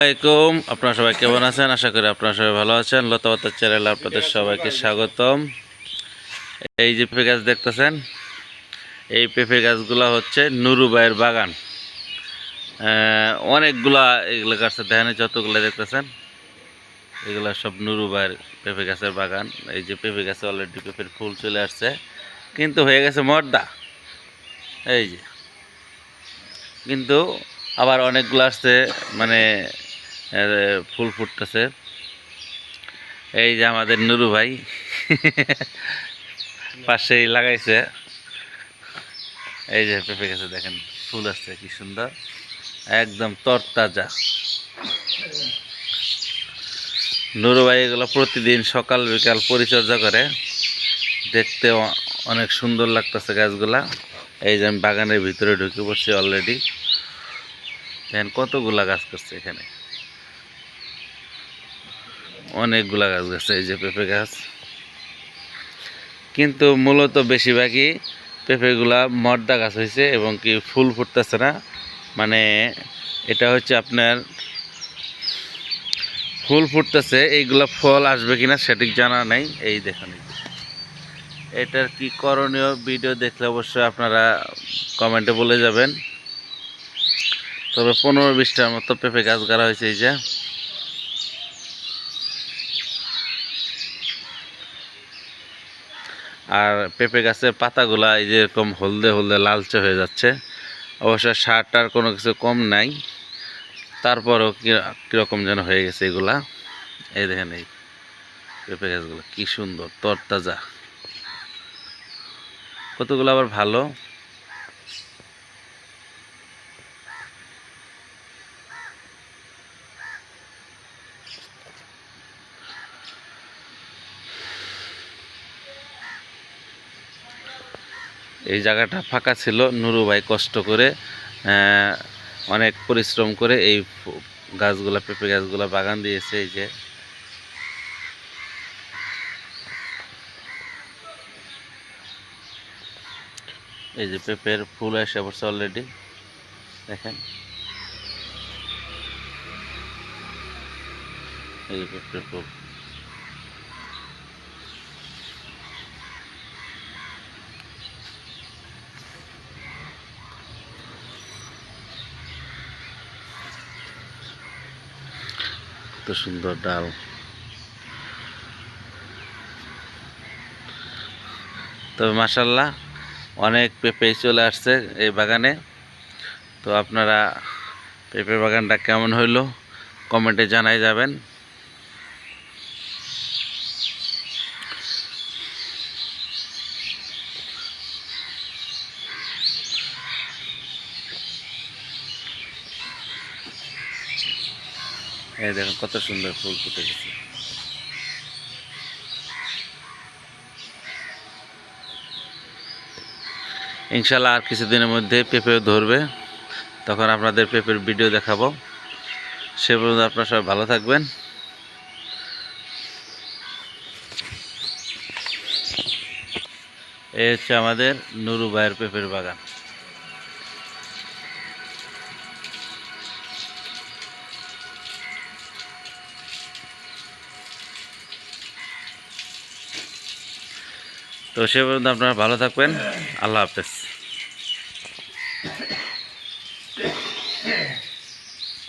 আসসালামাইকুম আপনারা সবাই কেমন আছেন? আশা করি আপনারা সবাই ভালো আছেন। লতাবতার চ্যানেলে আপনাদের সবাইকে স্বাগতম। এই যে পেঁপে গাছ দেখতেছেন, এই পেঁপে গাছগুলো হচ্ছে নুরুবাইয়ের বাগান। অনেকগুলা এগুলো গাছের দেখেন যতগুলো দেখতেছেন, এগুলো সব নুরুবাইয়ের পেঁপে গাছের বাগান। এই যে পেঁপে গাছে অলরেডি পেঁপের ফুল চলে আসছে। কিন্তু হয়ে গেছে মর্দা। এই যে। কিন্তু আবার অনেকগুলো আসছে মানে ফুল ফুটতেছে। এই যে আমাদের নুরু ভাই পাশেই লাগাইছে। এই যে পেঁপে গেছে দেখেন ফুল আসছে কি সুন্দর। একদম তরতাজা। নুরু ভাই এগুলো প্রতিদিন সকাল বিকাল পরিচর্যা করে। দেখতে অনেক সুন্দর লাগতেছে গাছগুলা। এই যে আমি বাগানের ভিতরে ঢুকে পড়ছি অলরেডি দেখেন কতগুলা গাছ করছে এখানে। অনেকগুলা গাছ গেছে, এই যে পেঁপে গাছ। কিন্তু মূলত বেশিরভাগই পেঁপেগুলা মর্দা গাছ হয়েছে এবং কি ফুল ফুটতেছে না। মানে এটা হচ্ছে আপনার ফুল ফুটতেছে, এইগুলা ফল আসবে কিনা সঠিক জানা নেই। এই দেখুন এটার কি করণীয় ভিডিও দেখলে অবশ্যই আপনারা কমেন্টে বলে যাবেন। তবে পনেরো বিশটার মতো পেঁপে গাছ গাড়া হয়েছে এই যে। আর পেঁপে গাছের পাতাগুলা এই যে এরকম হলদে হলদে লালচে হয়ে যাচ্ছে। অবশ্য সারটার কোনো কিছু কম নাই। তারপরও কীরকম যেন হয়ে গেছে এগুলা। এই দেখেন এই পেঁপে গাছগুলো, কী সুন্দর, তরতাজা। কতগুলো আবার ভালো। এই জায়গাটা ফাঁকা ছিল। নুরু ভাই কষ্ট করে অনেক পরিশ্রম করে এই গাছগুলা, পেঁপে গাছগুলা বাগান দিয়েছে এই যে। এই যে পেঁপের ফুল এসে পড়ছে অলরেডি দেখেন। এই যে পেঁপের ফুল। কত সুন্দর ডাল। তবে মাসাল্লাহ অনেক পেঁপে চলে আসছে এই বাগানে। তো আপনারা পেঁপে বাগানটা কেমন হইল কমেন্টে জানাই যাবেন। এই দেখুন কত সুন্দর ফুল ফুটে গেছে ইনশাল্লাহ আর কিছুদিনের মধ্যে পেঁপেও ধরবে। তখন আপনাদের পেঁপের ভিডিও দেখাবো। সে পর্যন্ত আপনারা সবাই ভালো থাকবেন। এই হচ্ছে আমাদের নুরু ভাইয়ের পেঁপের বাগান। তো সে পর্যন্ত আপনারা ভালো থাকবেন। আল্লাহ হাফেজ।